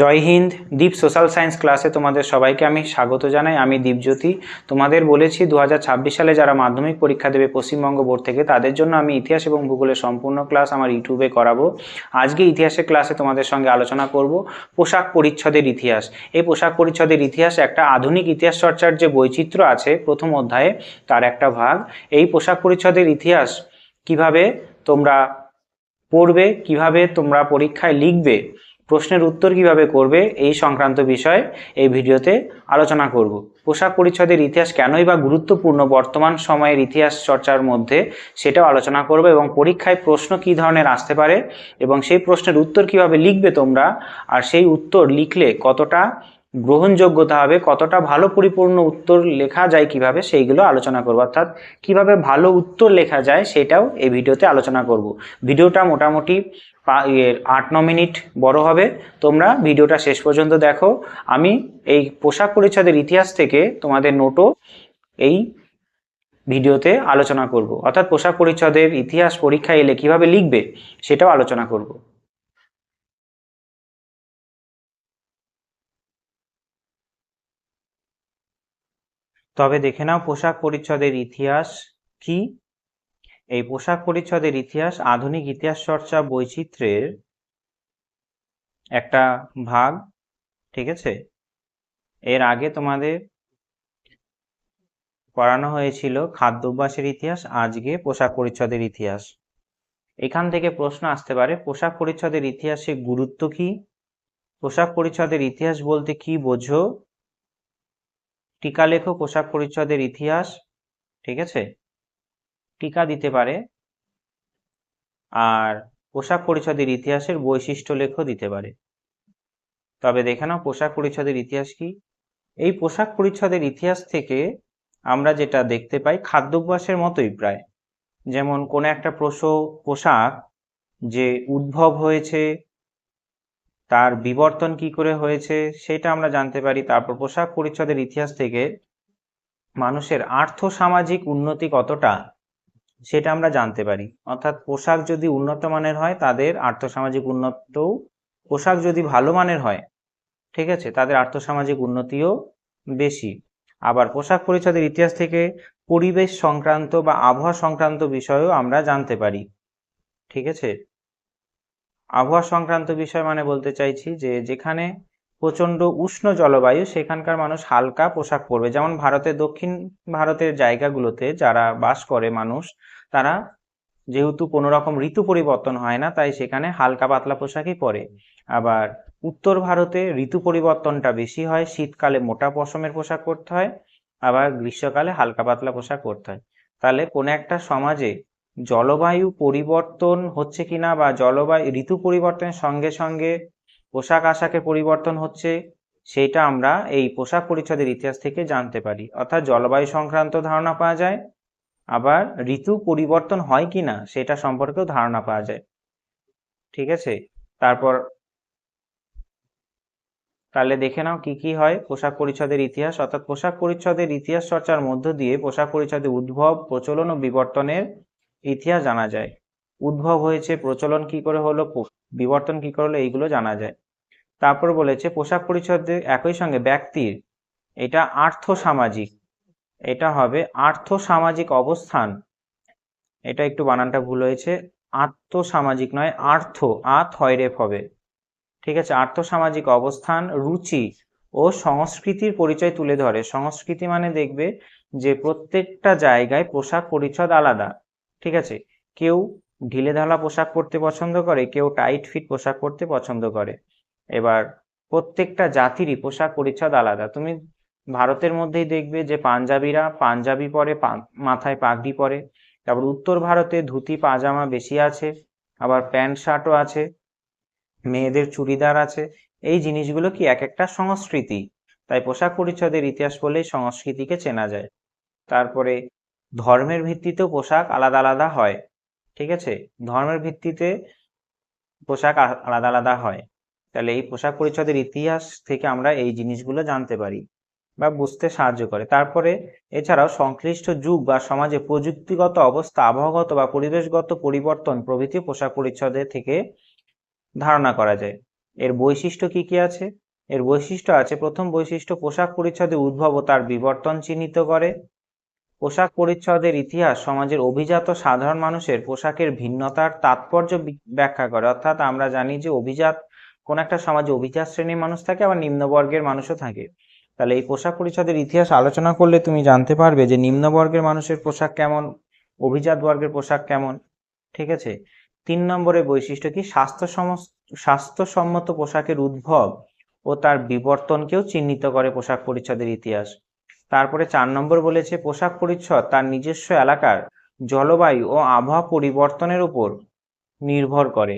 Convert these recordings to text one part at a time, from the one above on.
জয় হিন্দ, দীপ social science ক্লাসে তোমাদের সবাইকে আমি স্বাগত জানাই। আমি দীপজ্যোতি। তোমাদের বলেছি দু হাজার ছাব্বিশ সালে যারা মাধ্যমিক পরীক্ষা দেবে পশ্চিমবঙ্গ বোর্ড থেকে, তাদের জন্য আমি ইতিহাস এবং ভূগোলের সম্পূর্ণ ক্লাস আমার ইউটিউবে করাবো। আজকে ইতিহাসের ক্লাসে তোমাদের সঙ্গে আলোচনা করব পোশাক পরিচ্ছদের ইতিহাস। এই পোশাক পরিচ্ছদের ইতিহাস একটা আধুনিক ইতিহাস চর্চার যে বৈচিত্র্য আছে প্রথম অধ্যায়ে, তার একটা ভাগ। এই পোশাক পরিচ্ছদের ইতিহাস কীভাবে তোমরা পড়বে, কীভাবে তোমরা পরীক্ষায় লিখবে প্রশ্নের উত্তর কীভাবে করবে এই সংক্রান্ত বিষয় এই ভিডিওতে আলোচনা করব। পোশাক পরিচ্ছদের ইতিহাস কেনই বা গুরুত্বপূর্ণ? বর্তমান সময়ের ইতিহাস চর্চার মধ্যে সেটাও আলোচনা করব এবং পরীক্ষায় প্রশ্ন কী ধরনের আসতে পারে এবং সেই প্রশ্নের উত্তর কীভাবে লিখবে তোমরা? আর সেই উত্তর লিখলে কতটা গ্রহণযোগ্যতা হবে? কতটা ভালো পরিপূর্ণ উত্তর লেখা যায় কীভাবে? সেইগুলো আলোচনা করব। অর্থাৎ কীভাবে ভালো উত্তর লেখা যায় সেটাও এই ভিডিওতে আলোচনা করব। ভিডিওটা মোটামুটি আট, ন মিনিট বড় হবে। তোমরা ভিডিওটা শেষ পর্যন্ত দেখো। আমি এই পোশাক পরিচ্ছদের ইতিহাস থেকে তোমাদের নোটও এই ভিডিওতে আলোচনা করব। অর্থাৎ পোশাক পরিচ্ছদের ইতিহাস পরীক্ষায় এলে কীভাবে লিখবে, সেটাও আলোচনা করব। তবে দেখে নাও, পোশাক পরিচ্ছদের ইতিহাস কি? এই পোশাক পরিচ্ছদের ইতিহাস, আধুনিক ইতিহাস চর্চা বৈচিত্র্যের একটা ভাগ, ঠিক আছে? এর আগে তোমাদের পড়ানো হয়েছিল খাদ্যাভ্যাসের ইতিহাস, আজকে পোশাক পরিচ্ছদের ইতিহাস। এখান থেকে প্রশ্ন আসতে পারে, পোশাক পরিচ্ছদের ইতিহাসে গুরুত্ব কি? পোশাক পরিচ্ছদের ইতিহাস বলতে কি বোঝো? টিকা লেখো, পোশাক পরিচ্ছদের ইতিহাস, ঠিক আছে? টিকা দিতে পারে। আর পোশাক পরিচ্ছদের ইতিহাসের বৈশিষ্ট্য লেখ দিতে পারে। তবে দেখে নাও পোশাক পরিচ্ছদের ইতিহাস কি? এই পোশাক পরিচ্ছদের ইতিহাস থেকে আমরা যেটা দেখতে পাই, খাদ্যাভ্যাসের মতোই প্রায়। যেমন কোনো একটা পোষ পোশাক যে উদ্ভব হয়েছে, তার বিবর্তন কি করে হয়েছে, সেটা আমরা জানতে পারি। তারপর পোশাক পরিচ্ছদের ইতিহাস থেকে মানুষের আর্থ সামাজিক উন্নতি কতটা সেটা আমরা জানতে পারি। অর্থাৎ পোশাক যদি উন্নত মানের হয়, তাদের আর্থসামাজিক উন্নতও, পোশাক যদি ভালো মানের হয়, ঠিক আছে, তাদের আর্থসামাজিক উন্নতিও বেশি। আবার পোশাক পরিচ্ছদের ইতিহাস থেকে পরিবেশ সংক্রান্ত বা আবহাওয়া সংক্রান্ত বিষয়েও আমরা জানতে পারি, ঠিক আছে? আবহাওয়া সংক্রান্ত বিষয় মানে বলতে চাইছি যে, যেখানে প্রচণ্ড উষ্ণ জলবায়ু, সেখানকার মানুষ হালকা পোশাক পরবে। যেমন ভারতের দক্ষিণ ভারতের জায়গাগুলোতে যারা বাস করে মানুষ, তারা যেহেতু কোনো রকম ঋতু পরিবর্তন হয় না, তাই সেখানে হালকা পাতলা পোশাকই পরে। আবার উত্তর ভারতে ঋতু পরিবর্তনটা বেশি হয়, শীতকালে মোটা পশমের পোশাক পরতে হয়, আবার গ্রীষ্মকালে হালকা পাতলা পোশাক পরতে হয়। তাহলে কোনো একটা সমাজে জলবায়ু পরিবর্তন হচ্ছে কিনা বা জলবায়ু, ঋতু পরিবর্তনের সঙ্গে সঙ্গে পোশাক আশাকের পরিবর্তন হচ্ছে সেটা আমরা এই পোশাক পরিচ্ছদের ইতিহাস থেকে জানতে পারি। অর্থাৎ জলবায়ু সংক্রান্ত ধারণা পাওয়া যায়, আবার ঋতু পরিবর্তন হয় কিনা সেটা সম্পর্কেও ধারণা পাওয়া যায়। ঠিক আছে? তারপর তাহলে দেখে নাও কি কি হয় পোশাক পরিচ্ছদের ইতিহাস। অর্থাৎ পোশাক পরিচ্ছদের ইতিহাস চর্চার মধ্য দিয়ে পোশাক পরিচ্ছদের উদ্ভব, প্রচলন ও বিবর্তনের ইতিহাস জানা যায়। উদ্ভব হয়েছে, প্রচলন কি করে হলো বিবর্তন কি করে হলো, এইগুলো জানা যায়। তারপর বলেছে, পোশাক পরিচ্ছদের একই সঙ্গে ব্যক্তির, এটা আর্থ সামাজিক এটা হবে আর্থ সামাজিক অবস্থান। এটা একটু বানানটা ভুল হয়েছে আর্থসামাজিক নয়, আর্থ আত হয় রেফ হবে। ঠিক আছে, আর্থসামাজিক অবস্থান, রুচি ও সংস্কৃতির পরিচয় তুলে ধরে। সংস্কৃতি মানে দেখবে যে প্রত্যেকটা জায়গায় পোশাক পরিচ্ছদ আলাদা। ঠিক আছে, কেউ ঢিলেঢালা পোশাক পরতে পছন্দ করে, কেউ টাইট ফিট পোশাক পরতে পছন্দ করে। এবার প্রত্যেকটা জাতিরই পোশাক পরিচ্ছদ আলাদা। তুমি ভারতের মধ্যেই দেখবে যে পাঞ্জাবিরা পাঞ্জাবি পরে মাথায় পাগড়ি পরে। তারপর উত্তর ভারতে ধুতি, পাজামা বেশি আছে, আবার প্যান্ট শার্টও আছে, মেয়েদের চুড়িদার আছে। এই জিনিসগুলো কি এক একটা সংস্কৃতি? তাই পোশাক পরিচ্ছদের ইতিহাস বলেই সংস্কৃতিকে চেনা যায়। তারপরে ধর্মের ভিত্তিতেও পোশাক আলাদা আলাদা হয়, ঠিক আছে? ধর্মের ভিত্তিতে পোশাক আলাদা আলাদা হয়। তাহলে এই পোশাক পরিচ্ছদের ইতিহাস থেকে আমরা এই জিনিসগুলো জানতে পারি বা বুঝতে সাহায্য করে। তারপরে এছাড়াও সংশ্লিষ্ট যুগ বা সমাজে প্রযুক্তিগত অবস্থা, আবহাওয়াগত বা পরিবেশগত পরিবর্তন প্রভৃতি পোশাক পরিচ্ছদের থেকে ধারণা করা যায়। এর বৈশিষ্ট্য কি কি আছে? এর বৈশিষ্ট্য আছে, প্রথম বৈশিষ্ট্য, পোশাক পরিচ্ছদে উদ্ভব তার বিবর্তন চিহ্নিত করে। পোশাক পরিচ্ছদের ইতিহাস, সমাজের অভিজাত সাধারণ মানুষের পোশাকের ভিন্নতার তাৎপর্য ব্যাখ্যা করে। অর্থাৎ আমরা জানি যে অভিজাত কোন একটা সমাজে অভিজাত শ্রেণির মানুষ থাকে, আবার নিম্নবর্গের মানুষও থাকে। তাহলে এই পোশাক পরিচ্ছদের ইতিহাস আলোচনা করলে তুমি জানতে পারবে যে নিম্নবর্গের মানুষের পোশাক কেমন, অভিজাত বর্গের পোশাক কেমন, ঠিক আছে? তিন নম্বরের বৈশিষ্ট্য কি? স্বাস্থ্য স্বাস্থ্যসম্মত পোশাকের উদ্ভব ও তার বিবর্তনকেও চিহ্নিত করে পোশাক পরিচ্ছদের ইতিহাস। তারপরে চার নম্বর বলেছে, পোশাক পরিচ্ছদ তার নিজস্ব এলাকার জলবায়ু ও আবহাওয়া পরিবর্তনের উপর নির্ভর করে।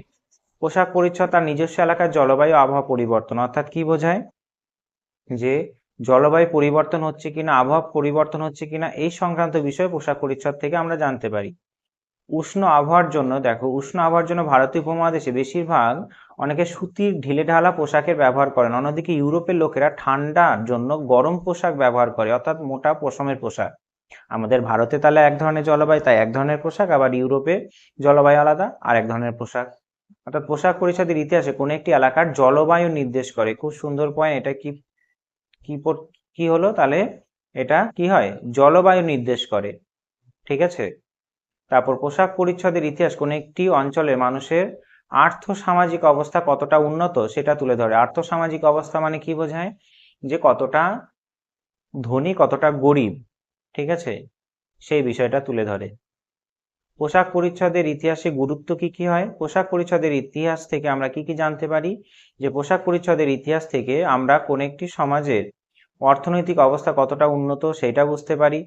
পোশাক পরিচ্ছদ তার নিজস্ব এলাকার জলবায়ু আবহাওয়া পরিবর্তন, অর্থাৎ কি বোঝায়? যে জলবায়ু পরিবর্তন হচ্ছে কিনা, আবহাওয়া পরিবর্তন হচ্ছে কিনা, এই সংক্রান্ত বিষয়ে পোশাক পরিচ্ছদ থেকে আমরা জানতে পারি। উষ্ণ আবহাওয়ার জন্য, দেখো, উষ্ণ আবহাওয়ার জন্য ভারতীয় উপমহাদেশে বেশিরভাগ অনেকে সুতির ঢিলে ঢালা পোশাকের ব্যবহার করেন। অন্যদিকে ইউরোপের লোকেরা ঠান্ডার জন্য গরম পোশাক ব্যবহার করে, অর্থাৎ মোটা পশমের পোশাক। আমাদের ভারতে তাহলে এক ধরনের জলবায়ু, তাই এক ধরনের পোশাক, আবার ইউরোপে জলবায়ু আলাদা, আর এক ধরনের পোশাক। অর্থাৎ পোশাক পরিচ্ছদের ইতিহাসে কোন একটি এলাকার জলবায়ু নির্দেশ করে। খুব সুন্দর পয়েন্ট এটা কি কি কি হলো? তাহলে এটা কি হয়? জলবায়ু নির্দেশ করে। ঠিক আছে? তারপর পোশাক পরিচ্ছদের ইতিহাস, কোন একটি অঞ্চলের মানুষের আর্থ সামাজিক অবস্থা কতটা উন্নত সেটা তুলে ধরে। আর্থ সামাজিক অবস্থা মানে কি বোঝায়? যে কতটা ধনী, কতটা গরিব। ঠিক আছে? সেই বিষয়টা তুলে ধরে। পোশাক পরিচ্ছদের ইতিহাসে গুরুত্ব কি কি হয়? পোশাক পরিচ্ছদের ইতিহাস থেকে আমরা কি কি জানতে পারি? যে পোশাক পরিচ্ছদের ইতিহাস থেকে আমরা কোন একটি সমাজের অর্থনৈতিক অবস্থা কতটা উন্নত সেটা বুঝতে পারি।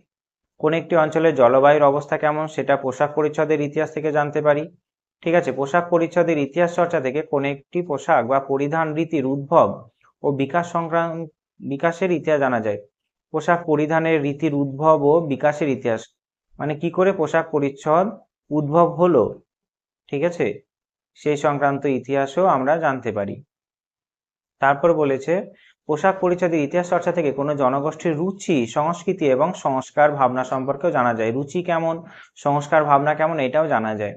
কোন একটি অঞ্চলের জলবায়ুর অবস্থা কেমন সেটা পোশাক পরিচ্ছদের ইতিহাস থেকে জানতে পারি। ঠিক আছে, পোশাক পরিচ্ছদের ইতিহাস চর্চা থেকে কোন একটি পোশাক বা পরিধান রীতির উদ্ভব ও বিকাশ সংক্রান্ত বিকাশের ইতিহাস জানা যায়। পোশাক পরিধানের রীতির উদ্ভব ও বিকাশের ইতিহাস। মানে কি করে পোশাক পরিচ্ছদ উদ্ভব হলো? ঠিক আছে? সেই সংক্রান্ত ইতিহাসও আমরা জানতে পারি। তারপর বলেছে, পোশাক পরিচ্ছদের ইতিহাস চর্চা থেকে কোনো জনগোষ্ঠীর রুচি, সংস্কৃতি এবং সংস্কার ভাবনা সম্পর্কেও জানা যায়। রুচি কেমন, সংস্কার ভাবনা কেমন এটাও জানা যায়।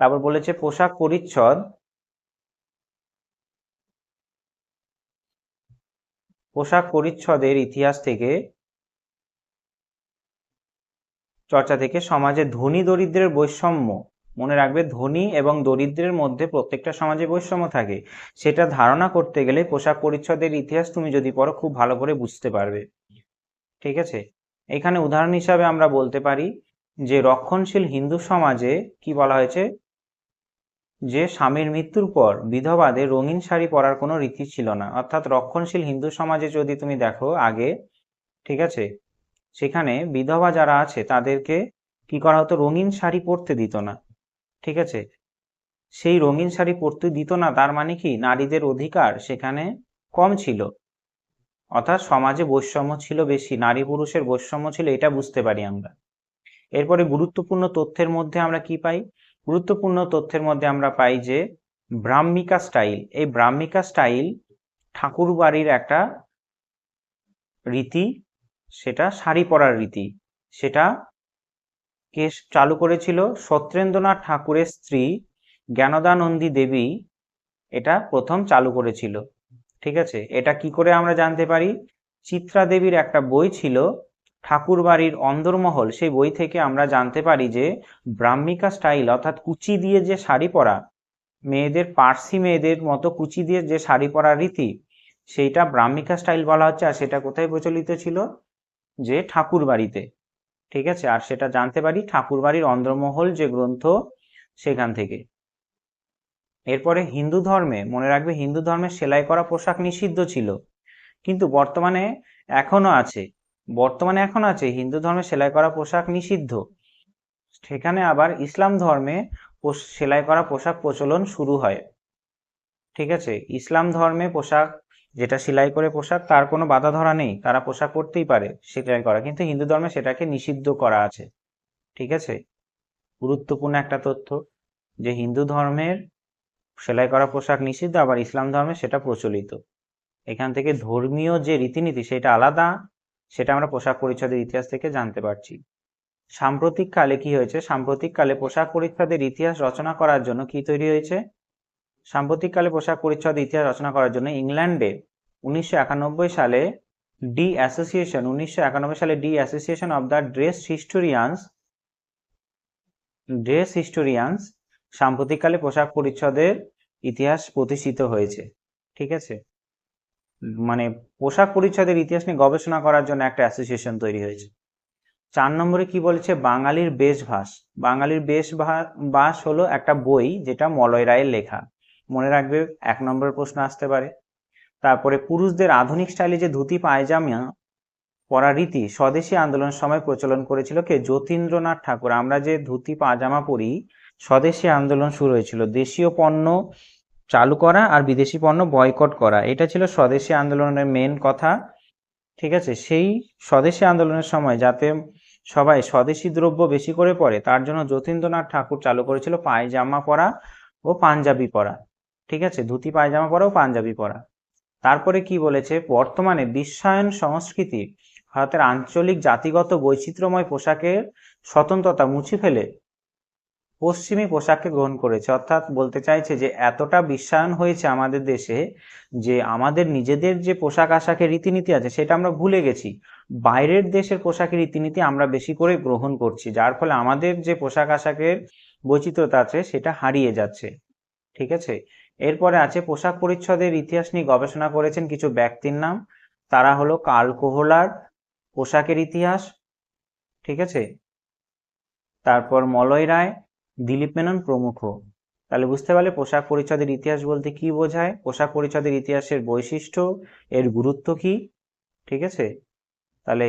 তারপর বলেছে, পোশাক পরিচ্ছদ, পোশাক পরিচ্ছদের ইতিহাস থেকে চর্চা থেকে সমাজে ধনী দরিদ্রের বৈষম্য মনে রাখবে, ধনী এবং দরিদ্রের মধ্যে প্রত্যেকটা সমাজে বৈষম্য থাকে। সেটা ধারণা করতে গেলে পোশাক পরিচ্ছদের ইতিহাস তুমি যদি পড়ো, খুব ভালো করে বুঝতে পারবে। ঠিক আছে? এখানে উদাহরণ হিসাবে আমরা বলতে পারি যে রক্ষণশীল হিন্দু সমাজে কি বলা হয়েছে? যে স্বামীর মৃত্যুর পর বিধবাদের রঙিন শাড়ি পরার কোনো রীতি ছিল না। অর্থাৎ রক্ষণশীল হিন্দু সমাজে যদি তুমি দেখো আগে, ঠিক আছে? সেখানে বিধবা যারা আছে, তাদেরকে কি করা হতো? রঙিন শাড়ি পরতে দিত না। ঠিক আছে? সেই রঙিন শাড়ি পরতে দিত না, তার মানে কি? নারীদের অধিকার সেখানে কম ছিল। অর্থাৎ সমাজে বৈষম্য ছিল বেশি, নারী পুরুষের বৈষম্য ছিল, এটা বুঝতে পারি আমরা। এরপরে গুরুত্বপূর্ণ তথ্যের মধ্যে আমরা কি পাই? গুরুত্বপূর্ণ তথ্যের মধ্যে আমরা পাই যে, ব্রাহ্মিকা স্টাইল। এই ব্রাহ্মিকা স্টাইল ঠাকুর বাড়ির একটা রীতি সেটা শাড়ি পরার রীতি। সেটা কে চালু করেছিল সত্যেন্দ্রনাথ ঠাকুরের স্ত্রী জ্ঞানদানন্দী দেবী। এটা প্রথম চালু করেছিল। ঠিক আছে? এটা কি করে আমরা জানতে পারি? চিত্রা দেবীর একটা বই ছিল ঠাকুর বাড়ির অন্দরমহল। সেই বই থেকে আমরা জানতে পারি যে ব্রাহ্মিকা স্টাইল অর্থাৎ কুচি দিয়ে যে শাড়ি পরা, মেয়েদের পার্সি মেয়েদের মতো কুচি দিয়ে যে শাড়ি পরার রীতি, সেইটা ব্রাহ্মিকা স্টাইল বলা হচ্ছে আর সেটা কোথায় প্রচলিত ছিল? যে ঠাকুর বাড়িতে ঠিক আছে? আর সেটা জানতে পারি ঠাকুর বাড়ির অন্দরমহল যে গ্রন্থ সেখান থেকে। এরপরে হিন্দু ধর্মে, মনে রাখবে হিন্দু ধর্মে সেলাই করা পোশাক নিষিদ্ধ ছিল, কিন্তু বর্তমানে এখনও আছে। বর্তমানে এখন আছে, হিন্দু ধর্মে সেলাই করা পোশাক নিষিদ্ধ। সেখানে আবার ইসলাম ধর্মে সেলাই করা পোশাক প্রচলন শুরু হয়, ঠিক আছে? ইসলাম ধর্মে পোশাক যেটা সেলাই করে পোশাক, তার কোনো বাধা ধরা নেই। তারা পোশাক পরতেই পারে সেলাই করা। কিন্তু হিন্দু ধর্মে সেটাকে নিষিদ্ধ করা আছে। ঠিক আছে? গুরুত্বপূর্ণ একটা তথ্য যে হিন্দু ধর্মের সেলাই করা পোশাক নিষিদ্ধ, আবার ইসলাম ধর্মে সেটা প্রচলিত। এখান থেকে ধর্মীয় যে রীতিনীতি, সেটা আলাদা। সেটা আমরা পোশাক পরিচ্ছদের ইতিহাস থেকে জানতে পারছি। সাম্প্রতিক কালে কি হয়েছে? সাম্প্রতিক কালে পোশাক পরিচ্ছদের ইতিহাস রচনা করার জন্য কি তৈরি হয়েছে? সাম্প্রতিককালে পোশাক পরিচ্ছদ ইতিহাস রচনা করার জন্য ইংল্যান্ডে উনিশশো একানব্বই সালে ডি অ্যাসোসিয়েশন, উনিশশো একানব্বই সালে the association of the dress historians dress historians সাম্প্রতিককালে পোশাক পরিচ্ছদের ইতিহাস প্রতিষ্ঠিত হয়েছে। ঠিক আছে? মানে পোশাক পরিচ্ছদের ইতিহাস নিয়ে গবেষণা করার জন্য একটা অ্যাসোসিয়েশন তৈরি হয়েছে। চার নম্বরে কি বলেছে? বাঙালির বেশভাস বাঙালির বেশভাস হলো একটা বই যেটা মলয় রায়ের লেখা। মনে রাখবে, এক নম্বর প্রশ্ন আসতে পারে। তারপরে পুরুষদের আধুনিক স্টাইলে যে ধুতি, পায়জামা পরা রীতি, স্বদেশী আন্দোলনের সময় প্রচলন করেছিল কে? যতীন্দ্রনাথ ঠাকুর। আমরা যে ধুতি পাজামা পরি, স্বদেশী আন্দোলন শুরু হয়েছিল। দেশীয় পণ্য চালু করা আর বিদেশি পণ্য বয়কট করা, এটা ছিল স্বদেশী আন্দোলনের মেন কথা, ঠিক আছে? সেই স্বদেশী আন্দোলনের সময় যাতে সবাই স্বদেশী দ্রব্য বেশি করে পড়ে তার জন্য যতীন্দ্রনাথ ঠাকুর চালু করেছিল পায়জামা পরা ও পাঞ্জাবি পরা। ঠিক আছে? ধুতি, পায়জামা পরা ও পাঞ্জাবি পরা। তারপরে কি বলেছে? বর্তমানে বিশ্বায়ন সংস্কৃতি ভারতের আঞ্চলিক জাতিগত বৈচিত্র্যময় পোশাকের স্বতন্ত্রতা মুছে ফেলে পশ্চিমী পোশাককে গ্রহণ করেছে। অর্থাৎ বলতে চাইছে যে, এতটা বিশ্বায়ন হয়েছে আমাদের দেশে যে, আমাদের নিজেদের যে পোশাক আশাকের রীতিনীতি আছে, সেটা আমরা ভুলে গেছি। বাইরের দেশের পোশাকের রীতিনীতি আমরা বেশি করে গ্রহণ করছি, যার ফলে আমাদের যে পোশাক আশাকের বৈচিত্র্যতা আছে, সেটা হারিয়ে যাচ্ছে। ঠিক আছে? এরপরে আছে পোশাক পরিচ্ছদের ইতিহাস নিয়ে গবেষণা করেছেন কিছু ব্যক্তির নাম। তারা হলো কার্ল কোহলার পোশাকের ইতিহাস, ঠিক আছে? তারপর মলয় রায়, দিলীপ মেনন প্রমুখ। তাহলে বুঝতে পারলে পোশাক পরিচ্ছদের ইতিহাস বলতে কি বোঝায়? পোশাক পরিচ্ছদের ইতিহাসের বৈশিষ্ট্য, এর গুরুত্ব কি? ঠিক আছে? তাহলে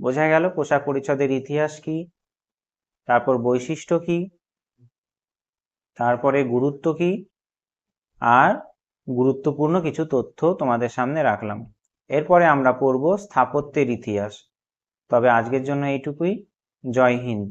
বোঝা গেল পোশাক পরিচ্ছদের ইতিহাস কি। তারপর বৈশিষ্ট্য কি? তারপরে গুরুত্ব কি? আর গুরুত্বপূর্ণ কিছু তথ্য তোমাদের সামনে রাখলাম। এরপরে আমরা পড়ব স্থাপত্যের ইতিহাস। তবে আজকের জন্য এইটুকুই। জয় হিন্দ।